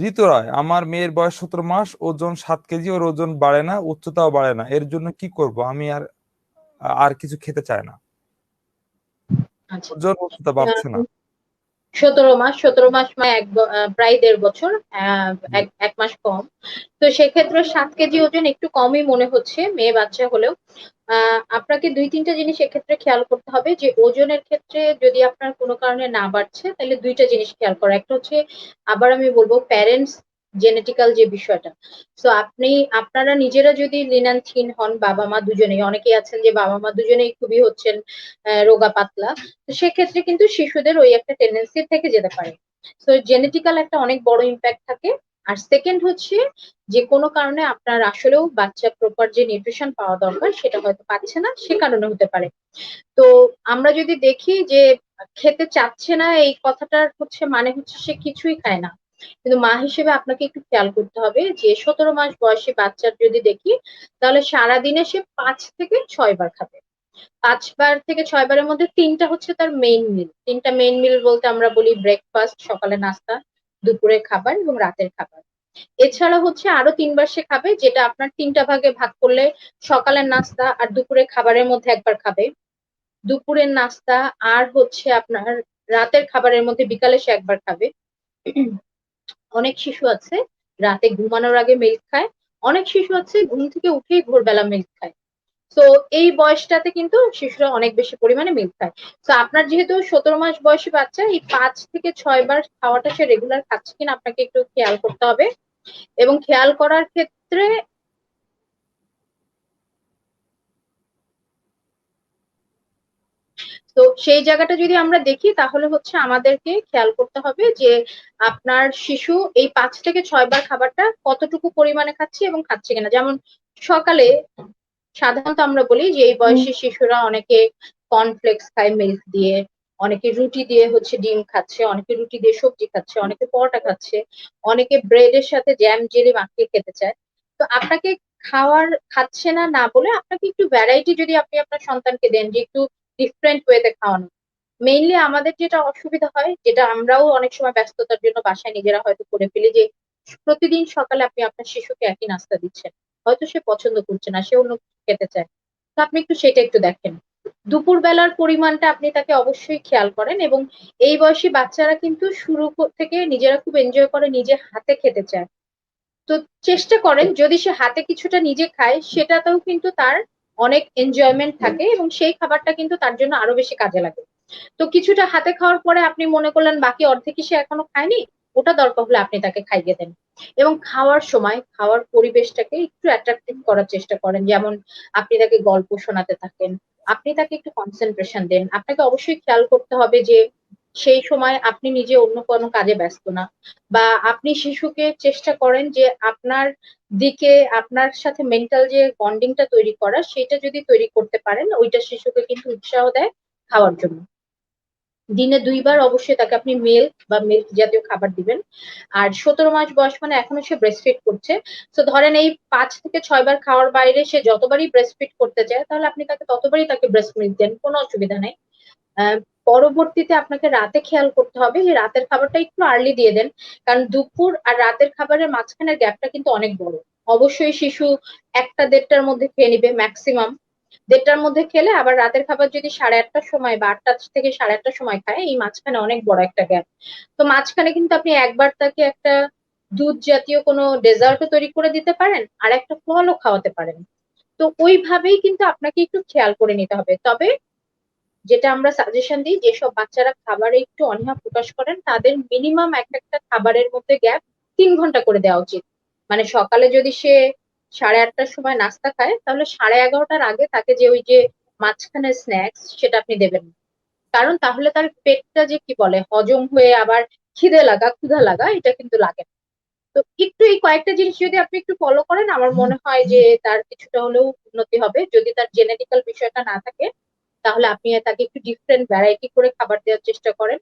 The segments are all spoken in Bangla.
ঋতু রায় আমার মেয়ের বয়স সতেরো মাস ওজন সাত কেজি ওর ওজন বাড়ে না উচ্চতাও বাড়ে না। এর জন্য কি করব? আমি আর আর কিছু খেতে চায় না। আচ্ছা। ওজন উচ্চতা বাড়ছে না। সতেরো মাস সতেরো মাস মানে এক প্রায় দেড় বছর এক মাস কম। তো সেক্ষেত্রে সাত কেজি ওজন একটু কমই মনে হচ্ছে মেয়ে বাচ্চা হলেও। আপনাকে দুই, তিনটা জিনিস এক্ষেত্রে খেয়াল করতে হবে যে ওজনের ক্ষেত্রে যদি আপনার কোনো কারণে না বাড়ছে, তাহলে দুইটা জিনিস খেয়াল করা। একটা হচ্ছে, আবার আমি বলব প্যারেন্টস জেনেটিক্যাল যে বিষয়টা। তো আপনি, আপনারা নিজেরা যদি লিন অ্যান্ড থিন হন, বাবা মা দুজনেই, অনেকেই আছেন যে বাবা মা দুজনেই খুবই হচ্ছেন রোগা পাতলা, তো সেক্ষেত্রে কিন্তু শিশুদের ওই একটা টেন্ডেন্সি থেকে যেতে পারে। তো জেনেটিক্যাল একটা অনেক বড় ইম্প্যাক্ট থাকে। আর সেকেন্ড হচ্ছে, যে কোনো কারণে আপনার আসলেও বাচ্চা প্রপার যে নিউট্রিশন পাওয়া দরকার, সেটা হয়তো পাচ্ছে না, সে কারণে হতে পারে। তো, আমরা যদি দেখি যে খেতে চাচ্ছে না, এই কথাটার হচ্ছে মানে হচ্ছে সে কিছুই খায় না। কিন্তু মা হিসেবে আপনাকে একটু খেয়াল করতে হবে যে সতেরো মাস বয়সী বাচ্চার যদি দেখি, তাহলে সারাদিনে সে পাঁচ থেকে ছয় বার খাবে। পাঁচবার থেকে ছয় বারের মধ্যে তিনটা হচ্ছে তার মেইন মিল তিনটা মেইন মিল বলতে আমরা বলি ব্রেকফাস্ট সকালে নাস্তা দুপুরের খাবার এবং রাতের খাবার। এছাড়া হচ্ছে আরও তিনবার সে খাবে, যেটা আপনার তিনটা ভাগে ভাগ করলে সকালের নাস্তা আর দুপুরের খাবারের মধ্যে একবার খাবে। দুপুরের নাস্তা আর হচ্ছে আপনার রাতের খাবারের মধ্যে বিকালে সে একবার খাবে। অনেক শিশু আছে, রাতে ঘুমানোর আগে মিল্ক খায়। অনেক শিশু আছে, ঘুম থেকে উঠেই ভোরবেলা মিল্ক খায়। তো এই বয়সটাতে কিন্তু শিশুরা অনেক বেশি পরিমাণে মিল্ক খায়। তো আপনার যেহেতু সতেরো মাস বয়সী বাচ্চা, এই পাঁচ থেকে ছয় বার খাওয়াটা সে রেগুলার খাচ্ছে কিনা আপনাকে একটু খেয়াল করতে হবে। এবং খেয়াল করার ক্ষেত্রে তো সেই জায়গাটা যদি আমরা দেখি তাহলে হচ্ছে আমাদেরকে খেয়াল করতে হবে যে আপনার শিশু এই পাঁচ থেকে ছয় বার খাবারটা কতটুকু পরিমাণে খাচ্ছে এবং খাচ্ছে কিনা। যেমন সকালে সাধারণত আমরা বলি যে এই বয়সী শিশুরা অনেকে কর্নফ্লেক্স খায় মিল্ক দিয়ে অনেকে রুটি দিয়ে হচ্ছে ডিম খাচ্ছে অনেকে রুটি দিয়ে সবজি খাচ্ছে অনেকে পরোটা খাচ্ছে অনেকে ব্রেডের সাথে জ্যাম জেলি মাখিয়ে খেতে চায়। তো আপনাকে খাওয়ার খাচ্ছে না না বলে আপনাকে একটু ভ্যারাইটি যদি আপনি আপনার সন্তানকে দেন যে একটু ডিফারেন্ট ওয়েতে খাওয়ানো। মেইনলি আমাদের যেটা অসুবিধা হয়, যেটা আমরাও অনেক সময় ব্যস্ততার জন্য বাসায় নিজেরা হয়তো করে ফেলি যে, প্রতিদিন সকালে আপনি আপনার শিশুকে একই নাস্তা দিচ্ছেন। হয়তো সে পছন্দ করছে না, সে অন্য খেতে চায়। তো আপনি একটু সেটা একটু দেখেন। দুপুর বেলার পরিমাণটা আপনি তাকে অবশ্যই খেয়াল করেন এবং এই বয়সী বাচ্চারা কিন্তু শুরু থেকে নিজেরা খুব এনজয় করে নিজে হাতে খেতে চায়। তো চেষ্টা করেন, যদি সে হাতে কিছুটা নিজে খায়, সেটাতেও কিন্তু তার অনেক এনজয়মেন্ট থাকে এবং সেই খাবারটা কিন্তু তার জন্য আরও বেশি কাজে লাগে। তো কিছুটা হাতে খাওয়ার পরে আপনি মনে করলেন বাকি অর্ধেকই সে এখনও খায়নি ওটা দরকার হলে আপনি তাকে খাইয়ে দেন। এবং খাওয়ার সময় খাওয়ার পরিবেশটাকে একটু অ্যাট্রাকটিভ করার চেষ্টা করেন। যেমন আপনি তাকে গল্প শোনাতে থাকেন আপনি তাকে একটু কনসেন্ট্রেশন দেন। আপনাকে অবশ্যই খেয়াল করতে হবে যে সেই সময় আপনি নিজে অন্য কোনো কাজে ব্যস্ত না। বা আপনি শিশুকে চেষ্টা করেন যে আপনার দিকে, আপনার সাথে মেন্টাল যে বন্ডিংটা তৈরি করা, সেটা যদি তৈরি করতে পারেন, ওইটা শিশুকে কিন্তু উৎসাহ দেয় খাওয়ার জন্য। দিনে দুইবার অবশ্যই তাকে আপনি মিল্ক বা মিল্ক জাতীয় খাবার দিবেন। আর সতেরো মাস বয়স মানে এখনও সে ব্রেস্টফিড করছে। তো ধরেন এই পাঁচ থেকে ছয় বার খাওয়ার বাইরে সে যতবারই ব্রেস্টফিড করতে চায়, তাহলে আপনি তাকে ততবারই তাকে ব্রেস্ট মিল্ক দেন, কোনো অসুবিধা নেই। পরবর্তীতে আপনাকে রাতে খেয়াল করতে হবে যে রাতের খাবারটা একটু আর্লি দিয়ে দেন। কারণ দুপুর আর রাতের খাবারের মাঝখানের গ্যাপটা কিন্তু অনেক বড়। অবশ্যই শিশু একটা দেড়টার মধ্যে খেয়ে নিবে ম্যাক্সিমাম দেড়টার মধ্যে খেলে আবার রাতের খাবার যদি সাড়ে আটটার সময় বা আটটা থেকে সাড়ে আটটার সময় খায়, এই মাঝখানে অনেক বড় একটা গ্যাপ তো মাঝখানে কিন্তু আপনি একবার তাকে একটা দুধ জাতীয় কোনো ডেজার্টও তৈরি করে দিতে পারেন আর একটা ফলও খাওয়াতে পারেন। তো ওইভাবেই কিন্তু আপনাকে একটু খেয়াল করে নিতে হবে। তবে যেটা আমরা সাজেশন দিই যেসব বাচ্চারা খাবারে একটু অনীহা প্রকাশ করেন, তাদের মিনিমাম এক একটা খাবারের মধ্যে গ্যাপ তিন ঘণ্টা করে দেওয়া উচিত। মানে সকালে যদি সে সাড়ে আটটার সময় নাস্তা খায়, তাহলে সাড়ে এগারোটার আগে তাকে যে ওই যে মাঝখানে স্ন্যাক্স সেটা আপনি দেবেন কারণ তাহলে তার পেটটা যে কি বলে, হজম হয়ে আবার খিদে লাগা, ক্ষুধা লাগা, এটা কিন্তু লাগে না। তো একটু এই কয়েকটা জিনিস যদি আপনি একটু ফলো করেন, আমার মনে হয় যে তার কিছুটা হলেও উন্নতি হবে। যদি তার জেনেটিক্যাল বিষয়টা না থাকে তাহলে আপনি তাকে একটু ডিফারেন্ট ভ্যারাইটি করে খাবার দেওয়ার চেষ্টা করেন।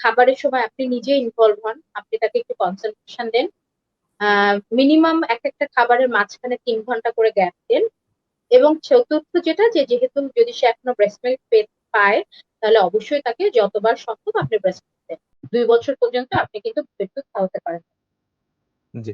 খাবারের সময় আপনি নিজে ইনভলভ হন, আপনি তাকে একটু কনসেন্ট্রেশন দেন। মিনিমাম এক একটা খাবারের মাঝখানে তিন ঘণ্টা করে গ্যাপ দেন। এবং চতুর্থ যেটা, যে যেহেতু যদি সে এখনও ব্রেস্ট মিল্ক পায়, তাহলে অবশ্যই তাকে যতবার সম্ভব আপনি ব্রেস্ট দেন। দুই বছর পর্যন্ত আপনি কিন্তু পেট খাওয়াতে পারেন। জি।